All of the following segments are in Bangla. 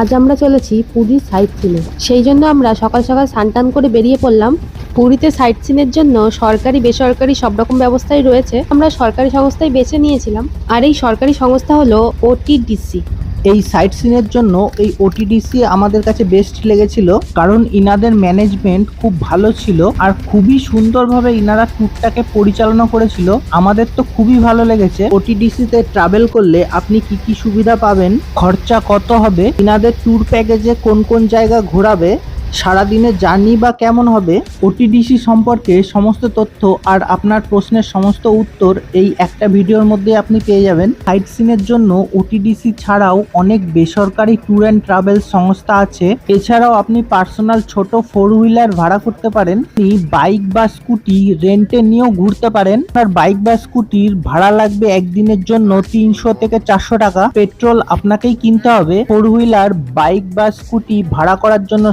আজ আমরা চলেছি পুরীর সাইট সিনে সেই জন্য আমরা সকাল সকাল স্নান করে বেরিয়ে পড়লাম। পুরীতে সাইট সিনের জন্য সরকারি, বেসরকারি সব রকম ব্যবস্থাই রয়েছে। আমরা সরকারি সংস্থায় বেছে নিয়েছিলাম। আর এই সরকারি সংস্থা হলো ওটিডিসি এই সাইট সিনের জন্য এই ওটিডিসি আমাদের কাছে বেস্ট লেগেছিল কারণ ইনাদের ম্যানেজমেন্ট খুব ভালো ছিল আর খুবই সুন্দরভাবে ইনারা ট্যুরটাকে পরিচালনা করেছিল। আমাদের তো খুবই ভালো লেগেছে। ওটিডিসিতে ট্রাভেল করলে আপনি কি কি সুবিধা পাবেন? খরচা কত হবে? ইনাদের ট্যুর প্যাকেজে কোন কোন জায়গা ঘোরাবে? সারাদিনের জার্নি বা কেমন হবে ওটিডিসি সম্পর্কে সমস্ত তথ্য আর আপনার প্রশ্নের সমস্ত উত্তর এই একটা ভিডিওর মধ্যে আপনি পেয়ে যাবেন। সাইট সিনের জন্য ওটিডিসি ছাড়াও অনেক বেসরকারি ট্যুর অ্যান্ড ট্রাভেল সংস্থা আছে। এছাড়াও আপনি পার্সোনাল ছোট ফোর হুইলার ভাড়া করতে পারেন। আপনি বাইক বা স্কুটি রেন্টে নিয়েও ঘুরতে পারেন। আর বাইক বা স্কুটির ভাড়া লাগবে একদিনের জন্য তিনশো থেকে চারশো টাকা। পেট্রোল আপনাকেই কিনতে হবে। ফোর হুইলার বাইক বা স্কুটি ভাড়া করার জন্য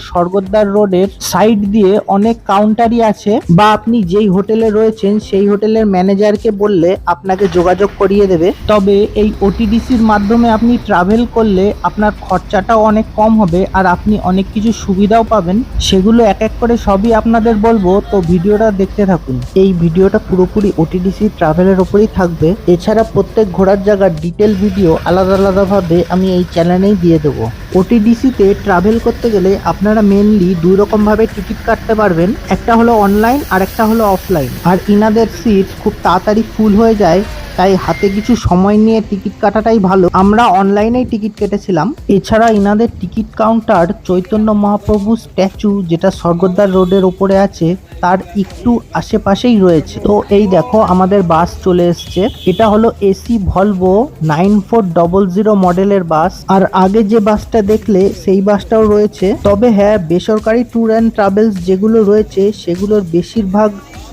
স্বর্গদ্বার রোডের সাইড দিয়ে অনেক কাউন্টারই আছে। বা আপনি যেই হোটেলে রয়েছেন, সেই হোটেলের ম্যানেজারকে বললে আপনাকে যোগাযোগ করিয়ে দেবে। তবে এই ওটিডিসির মাধ্যমে আপনি ট্রাভেল করলে আপনার খরচাটাও অনেক কম হবে আর আপনি অনেক কিছু সুবিধাও পাবেন। সেগুলো এক এক করে সবই আপনাদের বলব। তো ভিডিওটা দেখতে থাকুন। এই ভিডিওটা পুরোপুরি ওটিডিসি ট্রাভেলের ওপরেই থাকবে। এছাড়া প্রত্যেক ঘোরার জায়গার ডিটেল ভিডিও আলাদা আলাদাভাবে আমি এই চ্যানেলেই দিয়ে দেবো। ওটিডিসিতে ট্রাভেল করতে গেলে আপনারা মেনলি দুই রকম ভাবে টিকিট কাটতে পারবেন। একটা হলো অনলাইন আর একটা হলো অফলাইন আর ইনাদের সিট খুব তাড়াতাড়ি ফুল হয়ে যায়, তাই হাতে কিছু সময় নিয়ে টিকিট কাটাটাই ভালো। আমরা অনলাইনেই টিকিট কেটেছিলাম। এছাড়া ইনাদের ticket counter Chaitanya Mahaprabhu statue যেটা স্বর্গদ্বার রোডের ওপরে আছে, তার একটু আশেপাশেই রয়েছে। তো এই দেখো, আমাদের বাস চলে এসছে। এটা হলো AC Volvo nine four double zero মডেলের বাস আর আগে যে বাসটা দেখলে, সেই বাসটাও রয়েছে। তবে হ্যাঁ বেসরকারি ট্যুর অ্যান্ড ট্রাভেলস যেগুলো রয়েছে, সেগুলোর বেশিরভাগ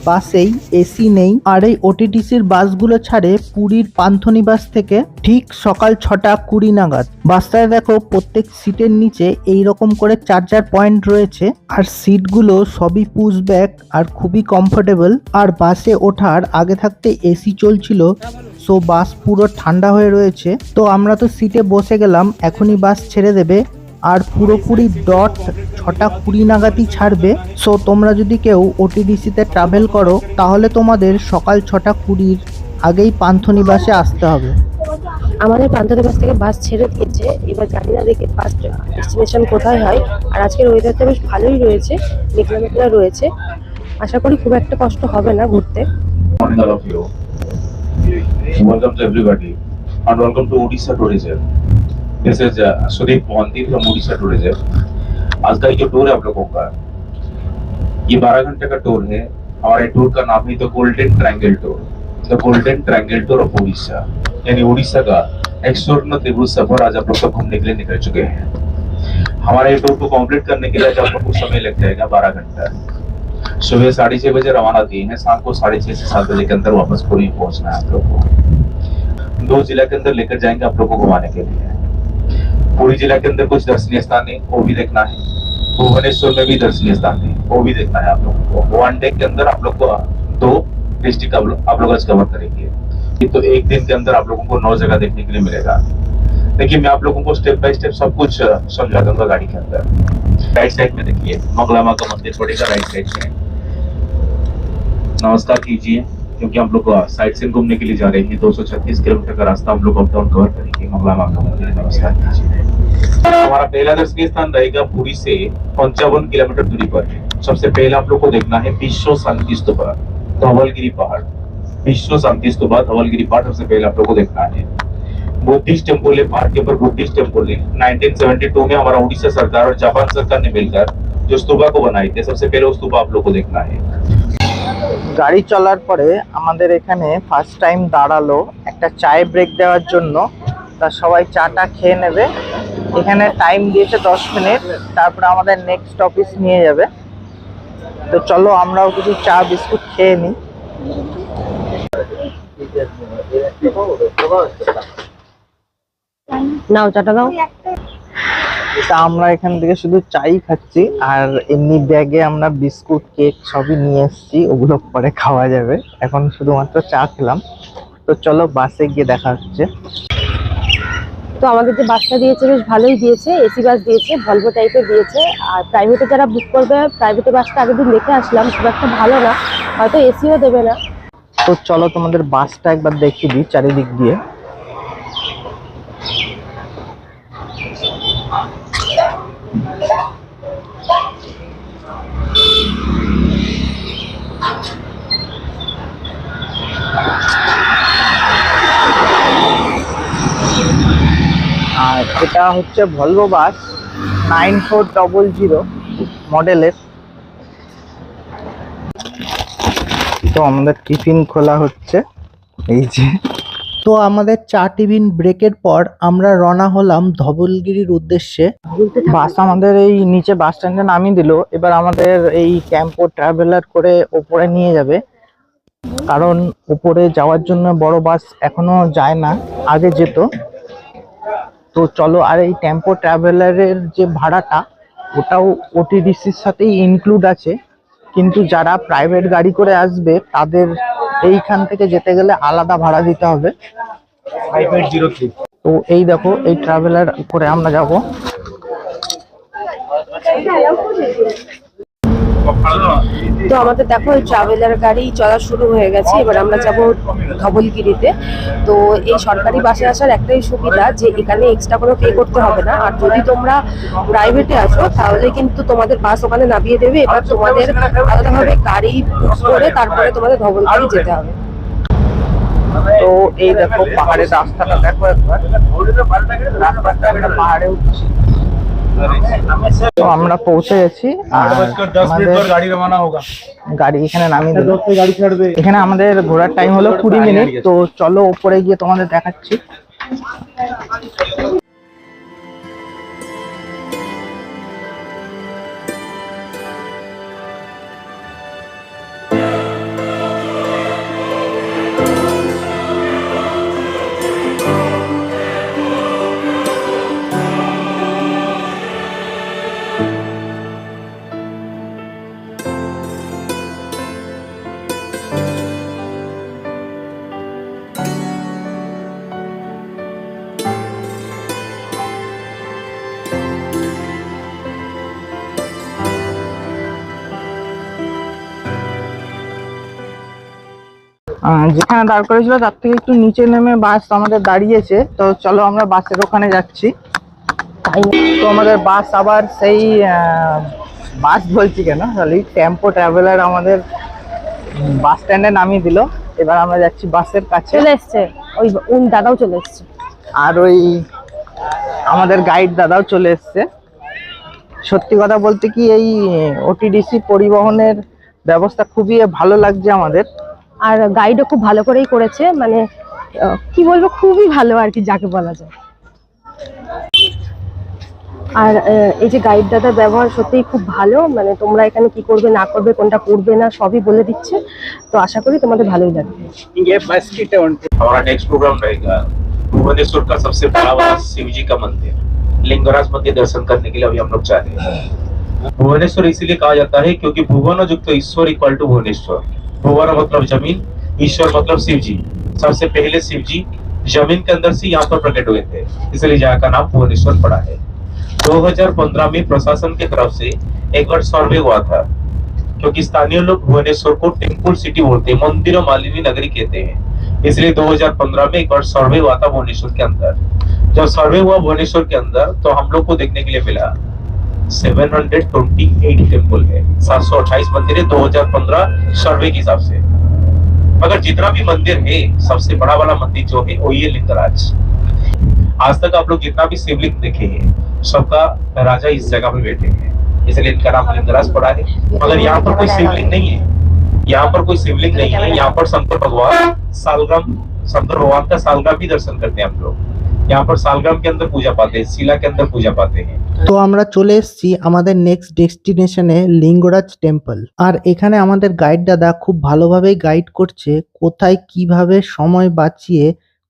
বাসেই এসি নেই। আর এই ওটিটিসির বাসগুলো ছাড়ে পুরীর পান্থনিবাস থেকে ঠিক সকাল ছটা কুড়ি নাগাদ। বাসটায় দেখো প্রত্যেক সিটের নিচে এই রকম করে চার্জার পয়েন্ট রয়েছে, আর সিটগুলো সবই পুশ ব্যাক আর খুবই কমফোর্টেবল আর বাসে ওঠার আগে থাকতে এসি চলছিল সো বাস পুরো ঠান্ডা হয়ে রয়েছে। তো আমরা তো সিটে বসে গেলাম, এখনই বাস ছেড়ে দেবে। আর পুরোপুরি ডট ছটা কুড়ি নাগাদই ছাড়বে। সো তোমরা যদি কেউ ওটিডিসিতে ট্রাভেল করো তাহলে তোমাদের সকাল ছটা কুড়ির আগেই পান্থনিবাসে আসতে হবে। আমাদের পান্তানিবাস থেকে বাস ছেড়ে দিয়েছে। এবার জানি না দেখে ফার্স্ট ডেস্টিনেশন কোথায় হয়। আর আজকের ওয়েদারটা বেশ ভালোই রয়েছে মেঘলা মেঘলা রয়েছে। আশা করি খুব একটা কষ্ট হবে না ঘুরতে. Welcome to everybody and welcome to Odisha Tourism. Is uh, Sudeep Mohanty from Odisha Tourism. आज का ये टूर है आप लोगों का ये 12 घंटे का टूर है। हमारे टूर का नाम है the golden triangle tour the golden triangle tour of Orissa यानी उड़ीसा का एक स्वर्ण त्रिभुज सफ़र आज आप लोग सब घूमने के लिए निकल चुके हैं। हमारे टूर को कंप्लीट करने के लिए आज आप लोग को समय लग जाएगा बारह घंटा। सुबह साढ़े छह बजे रवाना दिए हैं शाम को साढ़े छह से सात बजे के अंदर वापस पुरी पहुँचना है आप लोग को। दो जिला के अंदर लेकर जाएँगे आप लोग को घुमाने के लिए। पूरी जिला के अंदर कुछ दर्शनीय स्थान है वो भी देखना है। भुवनेश्वर में भी दर्शनीय स्थान है वो भी देखना है आप लोग को। वन डे के अंदर आप लोग को दो डिस्ट्रिक्ट आप लोग कवर करेंगे। तो एक दिन के अंदर आप लोगों को नौ जगह देखने के लिए मिलेगा। देखिए, मैं आप लोगों को स्टेप बाय स्टेप सब कुछ समझा दूँगा गाड़ी के अंदर। राइट साइड में देखिए मंगला का मंदिर पड़ेगा राइट साइड में। नमस्कार कीजिए। क्योंकि हम लोग साइड से घूमने के लिए जा रहे हैं। 236 किलोमीटर का रास्ता हम लोग अप डाउन कवर करेंगे नमस्कार। हमारा पहला दर्शनीय स्थान रहेगा पुरी से पंचावन किलोमीटर दूरी पर। सबसे पहले आप लोग को देखना है विश्व शांति स्तूपा धवलगिरी पहाड़। विश्व शांति स्तूपा धवलगिरी पहाड़ सबसे पहले आप लोग को देखना है। बुद्धिस्ट टेंपल है, पहाड़ के ऊपर बुद्धिस्ट टेंपल है। 1972 में हमारा उड़ीसा सरकार और जापान सरकार ने मिलकर जो स्तूपा को बनाए थे, सबसे पहले उस स्तूपा आप लोग को देखना है। গাড়ি চলার পরে আমাদের এখানে ফার্স্ট টাইম দাঁড়াল একটা চায় ব্রেক দেওয়ার জন্য। তা সবাই চাটা খেয়ে নেবে। এখানে টাইম দিয়েছে দশ মিনিট। তারপরে আমাদের নেক্সট অফিস নিয়ে যাবে। তো চলো আমরাও কিছু চা, বিস্কুট খেয়ে নিই। নাও চাটা দাও। তা আমরা এখান থেকে শুধু চাই খাচ্ছি আর এমনি ব্যাগে আমরা বিস্কুট কেক সবই নিয়ে এসেছি ওগুলো পরে খাওয়া যাবে। এখন শুধুমাত্র চা খেলাম। তো চলো বাসে গিয়ে দেখা হচ্ছে। তো আমাদের যে বাসটা দিয়েছে বেশ ভালোই দিয়েছে এসি বাস দিয়েছে ভলভো টাইপের দিয়েছে। আর প্রাইভেটে যারা বুক করবে প্রাইভেটে বাসটা আগের দিন দেখে আসলাম খুব একটা ভালো না হয়তো এসিও দেবে না। তো চলো তোমাদের বাসটা একবার দেখিয়ে দিই চারিদিক দিয়ে। আর এটা হচ্ছে Volvo bus nine four double zero মডেলের তো আমাদের টিফিন খোলা হচ্ছে। এই যে। তো আমাদের চা টিফিন ব্রেকের পর আমরা রওনা হলাম ধবলগিরির উদ্দেশ্যে। বাস আমাদের এই নিচে বাস স্ট্যান্ডে নামিয়ে দিল। এবার আমাদের এই ক্যাম্পো ট্রাভেলার করে ওপরে নিয়ে যাবে। কারণ উপরে যাওয়ার জন্য বড় বাস এখনও যায় না, আগে যেত। তো চলো, আর এই টেম্পো ট্রাভেলারের যে ভাড়াটা, ওটাও ওটিডিসির সাথেই ইনক্লুড আছে। কিন্তু যারা প্রাইভেট গাড়ি করে আসবে, তাদের এইখান থেকে যেতে গেলে আলাদা ভাড়া দিতে হবে। তো এই দেখো, এই ট্রাভেলার করে আমরা যাব। তো আমাদের দেখো ট্রাভেলার গাড়ি চলা শুরু হয়ে গেছে। এবার আমরা যাব ধবলগিরিতে। তো এই সরকারি বাসে আসার একটাই সুবিধা যে, এখানে এক্সট্রা কোনো পে করতে হবে না। আর যদি তোমরা প্রাইভেটে আসো তাহলে কিন্তু তোমাদের বাস ওখানে নামিয়ে দেবে। এবার তোমাদের আলাদাভাবে গাড়ি বুক করে তারপরে তোমাদের ধবলগিরি যেতে হবে। তো এই দেখো পাহাড়ের রাস্তাটা, দেখো একবার। রাস্তাটা পাহাড়ে উঠছি তো আমরা পৌঁছে গেছি গাড়ি এখানে নামিয়ে দেবো। এখানে আমাদের ঘোরার টাইম হলো কুড়ি মিনিট তো চলো ওপরে গিয়ে তোমাদের দেখাচ্ছি। যেখানে দাঁড় করেছিল তার থেকে একটু নিচে নেমে বাস আমাদের দাঁড়িয়েছে। তো চলো আমরা বাসের ওখানে যাচ্ছি। তো আমাদের বাস আবার সেই বাস বলছি কেন? খালি টেম্পো ট্রাভেলার আমাদের বাস স্ট্যান্ডে নামিয়ে দিল। এবার আমরা যাচ্ছি বাসের কাছে। চলে এসছে। ওই উন দাদাও চলে এসছে। আর ওই আমাদের গাইড দাদাও চলে এসছে। সত্যি কথা বলতে কি এই ওটিডিসি পরিবহনের ব্যবস্থা খুবই ভালো লাগছে আমাদের। আর গাইডও খুব ভালো করেই করেছে মানে আহ, কি বলবো খুবই ভালো আর কি যাকে বলা যায় আর আহ, এই যে গাইড দাদার ব্যবহার সত্যিই খুব ভালো মানে তোমরা এখানে কি করবে না করবে কোনটা করবে না সবই বলে দিচ্ছে তো আশা করি তোমাদের ভালোই লাগবে ये बस की टर्न हमारा नेक्स्ट प्रोग्राम रहेगा भुवनेश्वर का सबसे बड़ा वाला शिव जी का मंदिर लिंगराज मंदिर दर्शन करने के लिए अभी हम लोग जा रहे हैं भुवनेश्वर इसीलिए कहा जाता है क्योंकि भुवन युक्त ईश्वर इक्वल टू भुवनेश्वर भुवन मतलब ज़मीन, ईश्वर मतलब शिव जी सबसे पहले शिव जी ज़मीन के अंदर से यहाँ पर प्रकट हुए थे। इसलिए जगह का नाम भुवनेश्वर पड़ा है। 2015 में प्रशासन की तरफ़ से एक बार सर्वे हुआ था, क्योंकि स्थानीय लोग भुवनेश्वर को टेंपल सिटी बोलते हैं, मंदिरों मालिनी नगरी कहते हैं। इसलिए 2015 में एक बार सर्वे हुआ था भुवनेश्वर के अंदर। जब सर्वे हुआ भुवनेश्वर के अंदर तो हम लोग को देखने के लिए मिला। 728 टेंपल है। 728 मंदिर है 2015 सर्वे के हिसाब से। मगर जितना भी मंदिर है, सबसे बड़ा वाला मंदिर जो है, वो ये लिंगराज। आज तक आप लोग जितना भी शिवलिंग देखे हैं, सबका राजा इस जगह पे बैठे हैं। इसलिए इनका नाम लिंगराज पड़ा है। मगर यहाँ पर कोई शिवलिंग नहीं है। यहाँ पर कोई शिवलिंग नहीं है। यहाँ पर शंकर भगवान सालग्राम शंकर भगवान का सालग्राम ही दर्शन करते हैं हम लोग। यहाँ पर सालग्राम के अंदर पूजा पाते हैं शिला के अंदर पूजा पाते हैं তো আমরা চলে এসেছি আমাদের নেক্সট ডেস্টিনেশনে লিঙ্গরাজ টেম্পল আর এখানে আমাদের গাইড দাদা খুব ভালোভাবেই গাইড করছে কোথায় কিভাবে সময় বাঁচিয়ে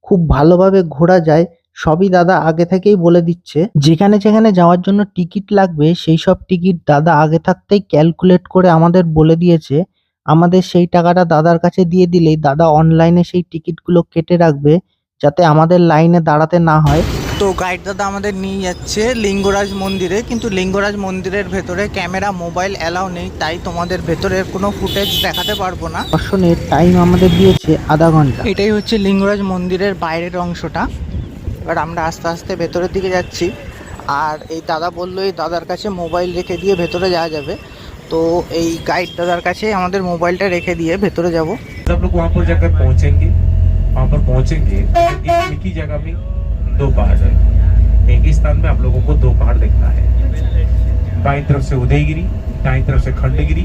খুব ভালোভাবে ঘোরা যায় সবই দাদা আগে থেকেই বলে দিচ্ছে যেখানে যেখানে যাওয়ার জন্য টিকিট লাগবে সেই সব টিকিট দাদা আগে থাকতেই ক্যালকুলেট করে আমাদের বলে দিয়েছে আমাদের সেই টাকাটা দাদার কাছে দিয়ে দিলেই দাদা অনলাইনে সেই টিকিটগুলো কেটে রাখবে যাতে আমাদের লাইনে দাঁড়াতে না হয় তো গাইড দাদা আমাদের নিয়ে যাচ্ছে লিঙ্গরাজ মন্দিরে কিন্তু লিঙ্গরাজ মন্দিরের ভেতরে ক্যামেরা মোবাইল অ্যালাউ নেই তাই তোমাদের ভেতরের কোনো ফুটেজ দেখাতে পারবো না দর্শনের টাইম আমাদের দিয়েছে আধা ঘন্টা এটাই হচ্ছে লিঙ্গরাজ মন্দিরের বাইরের অংশটা এবার আমরা আস্তে আস্তে ভেতরের দিকে যাচ্ছি আর এই দাদা বললো এই দাদার কাছে মোবাইল রেখে দিয়ে ভেতরে যাওয়া যাবে তো এই গাইড দাদার কাছে আমাদের মোবাইলটা রেখে দিয়ে ভেতরে যাব सब लोग वहाँ पर जाकर पहुंचेंगे वहाँ पर पहुँचेंगे, एक ही जगह में दो पहाड़ है। एक ही स्थान में आप लोगों को दो पहाड़ देखना है। बाई तरफ़ से उदयगिरी, दाई तरफ़ से खंडगिरी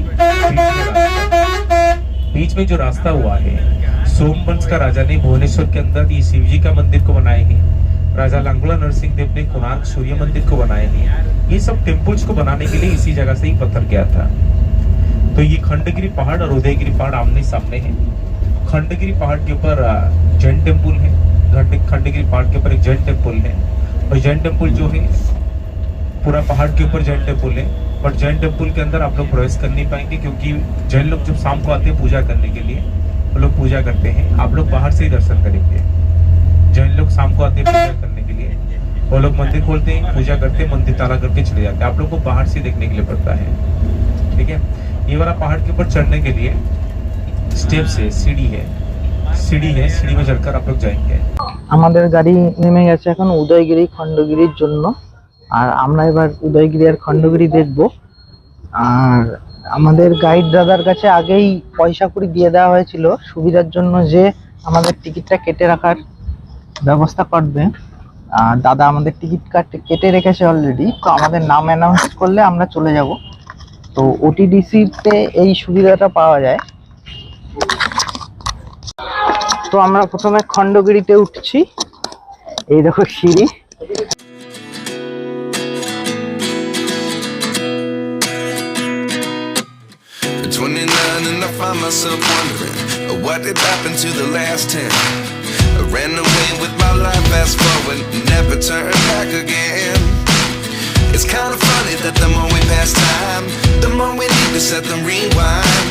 बीच में जो रास्ता हुआ है सोमवंश का राजा ने भुवनेश्वर के अंदर ये शिव जी का मंदिर को बनाए हैं। राजा लांगुला नरसिंह देव ने कोणार्क सूर्य मंदिर को बनाए हैं। ये सब टेम्पल्स को बनाने के लिए इसी जगह से ही पत्थर गया था। तो ये खंडगिरी पहाड़ और उदयगिरी पहाड़ आमने सामने हैं। खंडगिरी पहाड़ के ऊपर जैन टेंपल है। खंडगिरी पहाड़ के ऊपर एक जैन टेंपल है। और जैन टेंपल जो है, पूरा पहाड़ के ऊपर जैन टेंपल है। बट जैन टेंपल के अंदर आप लोग प्रवेश कर नहीं पाएँगे, क्योंकि जैन लोग जब शाम को आते हैं पूजा करने के लिए, वो लोग पूजा करते हैं। आप लोग बाहर से ही दर्शन करेंगे। जैन लोग शाम को आते हैं पूजा करने के लिए। वो लोग मंदिर खोलते हैं, पूजा करते हैं, मंदिर ताला करके चले जाते हैं। आप लोग को बाहर से देखने के लिए पड़ता है। ठीक है? ये वाला पहाड़ के ऊपर चढ़ने के लिए स्टेप से सीढ़ी है सीढ़ी है सीढ़ी में चढ़कर आप लोग जाएंगे আমাদের গাড়ি নেমে গেছে এখন উদয়গিরি খণ্ডগিরির জন্য আর আমরা এবার উদয়গিরি আর খণ্ডগিরি দেখব আর আমাদের গাইড দাদার কাছে আগেই পয়সা কুড়ি দিয়ে দেওয়া হয়েছিল সুবিধার জন্য যে আমাদের টিকিটটা কেটে রাখার ব্যবস্থা করবে আর দাদা আমাদের টিকিট কাটে কেটে রেখেছে অলরেডি তো আমাদের নাম অ্যানাউন্স করলে আমরা চলে যাব তো ওটিডিসিতে এই সুবিধাটা পাওয়া যায় তো আমরা প্রথমে খণ্ডগিরিতে উঠছি এই দেখো সিঁড়ি 29 and I find myself wondering uh, what did happen to the last 10. I ran away with my life, fast forward, never turn back again. It's kind of funny that the more we pass time, the more we need to set them rewind.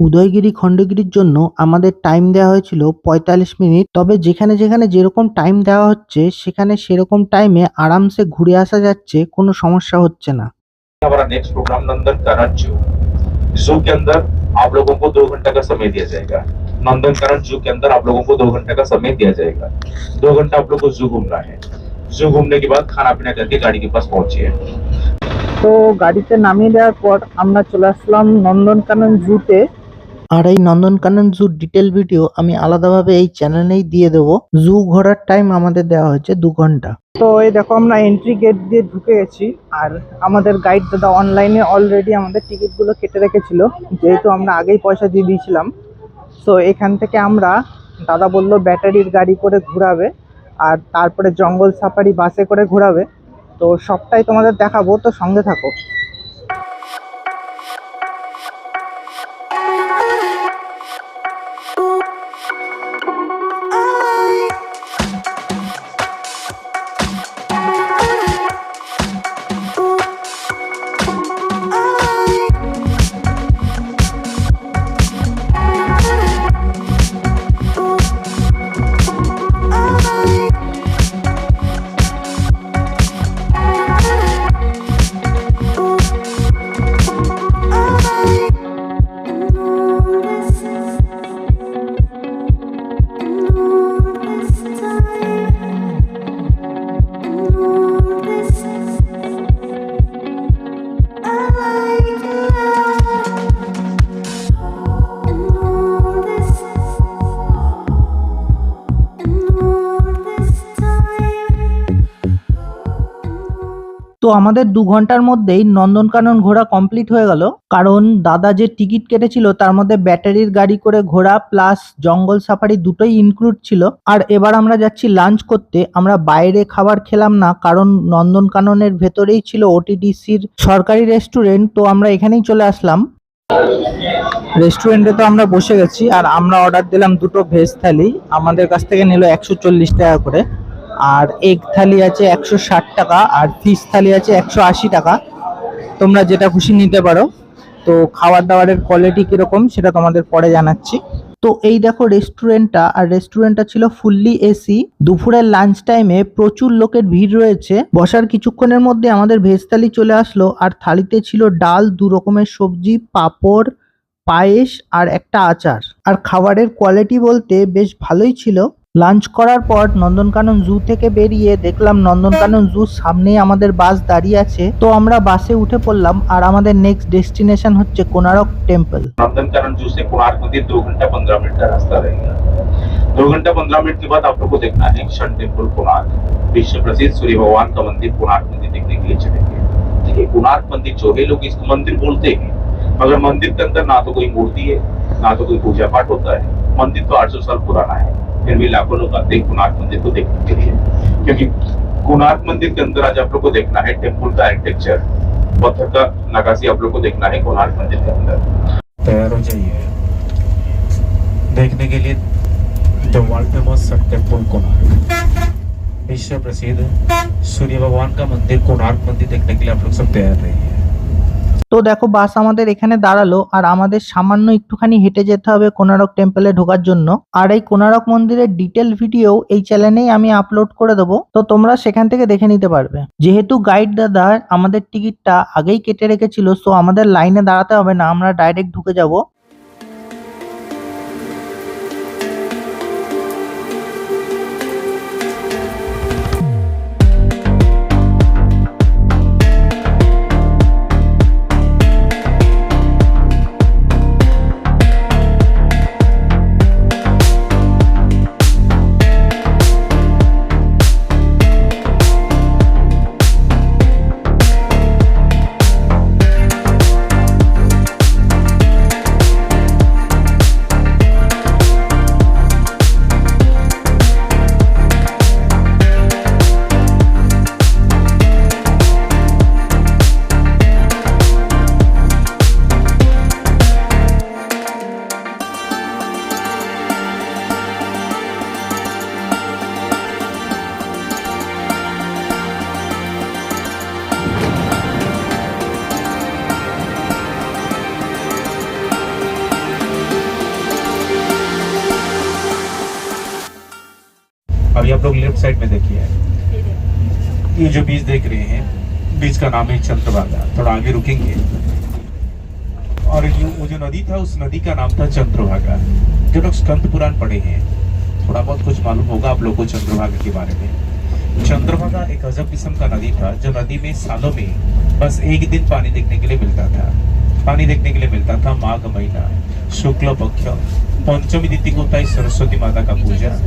Udayagiri খণ্ডগিরির জন্য আমাদের টাইম দেওয়া হয়েছিল পঁয়তাল্লিশ মিনিট তবে যেখানে যেখানে যেরকম টাইম দেওয়া হচ্ছে সেখানে সেরকম টাইমে আরামসে ঘুরে আসা যাচ্ছে কোনো সমস্যা হচ্ছে না हमारा नेक्स्ट प्रोग्राम नंदन कानन जू जू के अंदर आप लोगों को दो घंटे का समय दिया जाएगा नंदन कानन जू के अंदर आप लोगों को दो घंटे का समय दिया जाएगा दो घंटा आप लोग को जू घूमना है जू घूमने के बाद खाना पीना करके गाड़ी के पास पहुंचिए তো গাড়িতে নামিয়ে দেওয়ার পর আমরা চলে আসলাম নন্দনকানন জুতে আর এই নন্দনকানন জুর ডিটেল ভিডিও আমি আলাদাভাবে এই চ্যানেলেই দিয়ে দেবো। জু ঘোরার টাইম আমাদের দেওয়া হয়েছে দু ঘণ্টা। তো এই দেখো, আমরা এন্ট্রি গেট দিয়ে ঢুকে গেছি আর আমাদের গাইড দাদা অনলাইনে অলরেডি আমাদের টিকিটগুলো কেটে রেখেছিল। যেহেতু আমরা আগেই পয়সা দিয়ে দিয়েছিলাম। তো এখান থেকে আমরা, দাদা বলল ব্যাটারির গাড়ি করে ঘোরাবে আর তারপরে জঙ্গল সাফারি বাসে করে ঘোরাবে। তো সবটাই তোমাদের দেখাবো, তো সঙ্গে থাকো। তো আমাদের দু ঘণ্টার মধ্যেই নন্দনকানন ঘোরা কমপ্লিট হয়ে গেল। কারণ দাদা যে টিকিট কেটেছিল, তার মধ্যে ব্যাটারির গাড়ি করে ঘোরা প্লাস জঙ্গল সাফারি দুটোই ইনক্লুড ছিল। আর এবার আমরা যাচ্ছি লাঞ্চ করতে। আমরা বাইরে খাবার খেলাম না, কারণ নন্দনকাননের ভেতরেই ছিল ওটিডিসির সরকারি রেস্টুরেন্ট তো আমরা এখানেই চলে আসলাম। রেস্টুরেন্টে তো আমরা বসে গেছি, আর আমরা অর্ডার দিলাম দুটো ভেজ থালি। আমাদের কাছ থেকে নিল একশো চল্লিশ টাকা করে। আর এগ থালি আছে একশো ষাট টাকা, আর ফিশ থালি আছে একশো আশি টাকা। তোমরা যেটা খুশি নিতে পারো। তো খাবার দাবারের কোয়ালিটি কীরকম সেটা তোমাদের পরে জানাচ্ছি। তো এই দেখো রেস্টুরেন্টটা আর রেস্টুরেন্টটা ছিল ফুললি এসি দুপুরের লাঞ্চ টাইমে প্রচুর লোকের ভিড় রয়েছে। বসার কিছুক্ষণের মধ্যে আমাদের ভেজ থালি চলে আসলো, আর থালিতে ছিল ডাল, দু রকমের সবজি, পাঁপড়, পায়েস, আর একটা আচার। আর খাবারের কোয়ালিটি বলতে বেশ ভালোই ছিল। লাঞ্চ করার পর নন্দনকানন জু থেকে বেরিয়ে দেখলাম নন্দনকানন জুর সামনেই আমাদের বাস দাঁড়িয়ে আছে তো আমরা বাসে উঠে পড়লাম আর আমাদের নেক্সট ডেস্টিনেশন হচ্ছে কোনারক টেম্পল नंदनकानन जू से कोणार्क मंदिर दो घंटा पंद्रह मिनट का रास्ता रहेगा दो घंटा पंद्रह मिनट के बाद आप लोग को देखना है शन टेम्पल कोणार्क विश्व प्रसिद्ध सूर्य भगवान का मंदिर कोणार्क मंदिर देखने के लिए चलेंगे देखिए कोणार्क मंदिर जो है लोग इसको मंदिर बोलते हैं मगर मंदिर के अंदर ना तो कोई मूर्ति है ना तो कोई पूजा पाठ होता है मंदिर तो 800 साल पुराना है फिर भी लाखों लोग आते हैं कोणार्क मंदिर को देखने के लिए। क्योंकि कोणार्क मंदिर के अंदर आज आप लोग को देखना है टेंपल का आर्किटेक्चर पत्थर का नकाशी आप लोग को देखना है कोणार्क मंदिर के अंदर। तैयार हो जाइए। देखने के लिए the world famous temple Konark विश्व प्रसिद्ध सूर्य भगवान का मंदिर कोणार्क मंदिर देखने के लिए आप लोग सब तैयार रहिए। তো দেখো বাস আমাদের এখানে দাঁড়াল, আর আমাদের সামান্য একটুখানি হেঁটে যেতে হবে কোনারক টেম্পলে ঢোকার জন্য। আর এই কোনারক মন্দিরের ডিটেল ভিডিও এই চ্যানেলেই আমি আপলোড করে দেবো, তো তোমরা সেখান থেকে দেখে নিতে পারবে। যেহেতু গাইড দাদা আমাদের টিকিটটা আগেই কেটে রেখেছিল সো আমাদের লাইনে দাঁড়াতে হবে না, আমরা ডাইরেক্ট ঢুকে যাব। अभी आप लोग लेफ़्ट साइड में देखिए। ये जो बीच देख रहे हैं बीच का नाम है चंद्रभागा। थोड़ा आगे रुकेंगे। और ये वो जो नदी था, उस नदी का नाम था चंद्रभागा। जो लोग स्कंद पुराण पढ़े हैं, थोड़ा बहुत कुछ मालूम होगा आप लोगों को चंद्रभागा के बारे में। चंद्रभागा एक अजब किस्म का नदी था, जो नदी में सालों में बस एक दिन पानी देखने के लिए मिलता था। पानी देखने के लिए मिलता था माघ महीना, शुक्ल पक्ष, पंचमी तिथि को होता है सरस्वती माता का पूजा।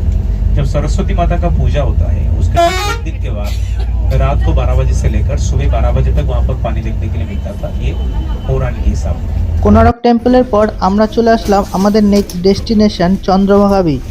जब सरस्वती माता का पूजा होता है उसके बाद एक दिन के बाद रात को 12 बजे से लेकर सुबह 12 बजे तक वहां पर पानी देखने के लिए मिलता था ये पौराणिक हिसाब है কোনারক টেম্পলের পর আমরা চলে আসলাম আমাদের নেক্সট ডেস্টিনেশন চন্দ্রভাগা বিচ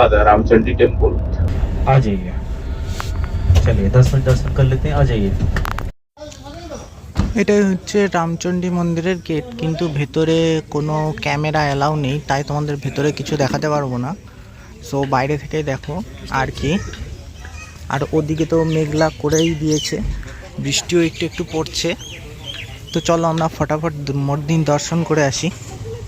उसके बाद रामचंडी टेम्पल आ जाइए चलिए दस मिनट दर्शन कर लेते हैं आ जाइए এটাই হচ্ছে রামচণ্ডী মন্দিরের গেট কিন্তু ভেতরে কোনো ক্যামেরা অ্যালাউ নেই তাই তোমাদের ভেতরে কিছু দেখাতে পারবো না সো বাইরে থেকেই দেখো আর কি আর ওদিকে তো মেঘলা করেই দিয়েছে বৃষ্টিও একটু একটু পড়ছে তো চলো আমরা ফটাফট মর্দিন দর্শন করে আসি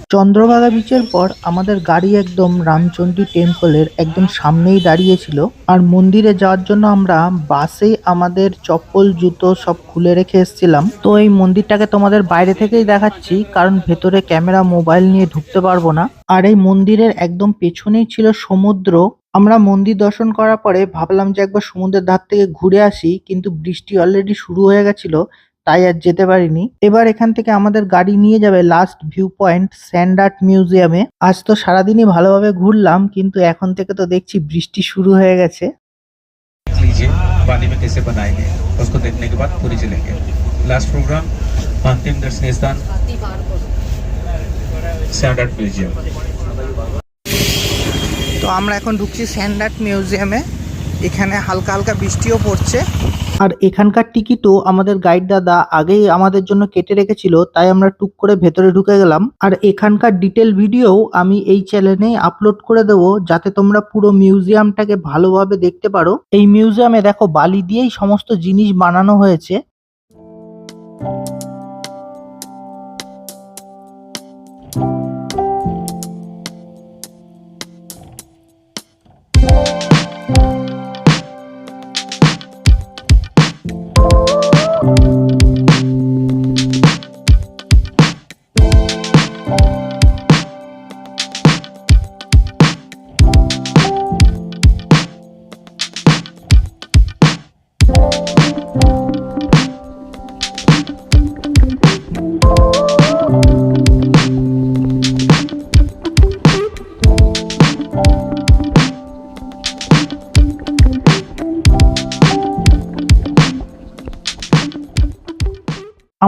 চন্দ্রভাগা বিচের পর আমাদের গাড়ি একদম রামচন্ডী টেম্পলের একদম সামনেই দাঁড়িয়েছিল। আর মন্দিরে যাওয়ার জন্য আমরা বাসে আমাদের চপ্পল, জুতো সব খুলে রেখে এসেছিলাম। তো এই মন্দিরটাকে তোমাদের বাইরে থেকেই দেখাচ্ছি, কারণ ভেতরে ক্যামেরা, মোবাইল নিয়ে ঢুকতে পারব না। আর এই মন্দিরের একদম পেছনেই ছিল সমুদ্র। আমরা মন্দির দর্শন করার পরে ভাবলাম যে একবার সমুদ্রের ধার থেকে ঘুরে আসি, কিন্তু বৃষ্টি অলরেডি শুরু হয়ে গেছিল। তাই আর যেতে পারিনি এবার এখান থেকে আমাদের গাড়ি নিয়ে যাবে last view point sand art মিউজিয়ামে আজ তো সারাদিনই ভালোভাবে ঘুরলাম কিন্তু এখন থেকে তো দেখছি বৃষ্টি শুরু হয়ে গেছে देख लीजिए पानी में कैसे बनाएंगे उसको देखने के बाद पूरी चलेंगे लास्ट प्रोग्राम अंतिम दर्शनीय स्थान स्टैंडर्ड म्यूजियम তো আমরা এখন ঢুকছি স্যান্ড আর্ট মিউজিয়ামে এখানে হালকা হালকা বৃষ্টিও পড়ছে। আর এখানকার টিকিটও আমাদের গাইড দাদা আগেই আমাদের জন্য কেটে রেখেছিল, তাই আমরা টুক করে ভেতরে ঢুকে গেলাম। আর এখানকার ডিটেল ভিডিও আমি এই চ্যানেলে আপলোড করে দেবো, যাতে তোমরা পুরো মিউজিয়ামটাকে ভালোভাবে দেখতে পারো। এই মিউজিয়ামে দেখো বালি দিয়েই সমস্ত জিনিস বানানো হয়েছে।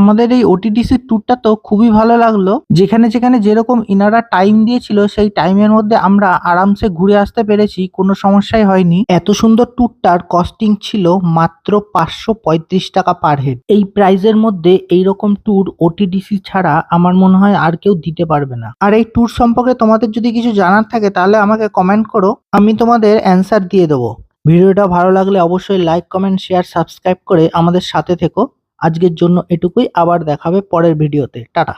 আমাদের এই ওটিডিসি ট্যুরটা তো খুবই ভালো লাগল। যেখানে যেখানে যেরকম ইনারা টাইম দিয়েছিল, সেই টাইমের মধ্যে আমরা আরামসে ঘুরে আসতে পেরেছি, কোনো সমস্যাই হয়নি। এত সুন্দর ট্যুরটার কস্টিং ছিল মাত্র পাঁচশো পঁয়ত্রিশ টাকা পার হেড এই প্রাইজের মধ্যে এইরকম ট্যুর ওটিডিসি ছাড়া আমার মনে হয় আর কেউ দিতে পারবে না। আর এই ট্যুর সম্পর্কে তোমাদের যদি কিছু জানার থাকে, তাহলে আমাকে কমেন্ট করো, আমি তোমাদের অ্যান্সার দিয়ে দেবো। ভিডিওটা ভালো লাগলে অবশ্যই লাইক কমেন্ট শেয়ার সাবস্ক্রাইব করে আমাদের সাথে থেকো। আজকের জন্য এটুকুই আবার দেখাবে পরের ভিডিওতে। টাটা।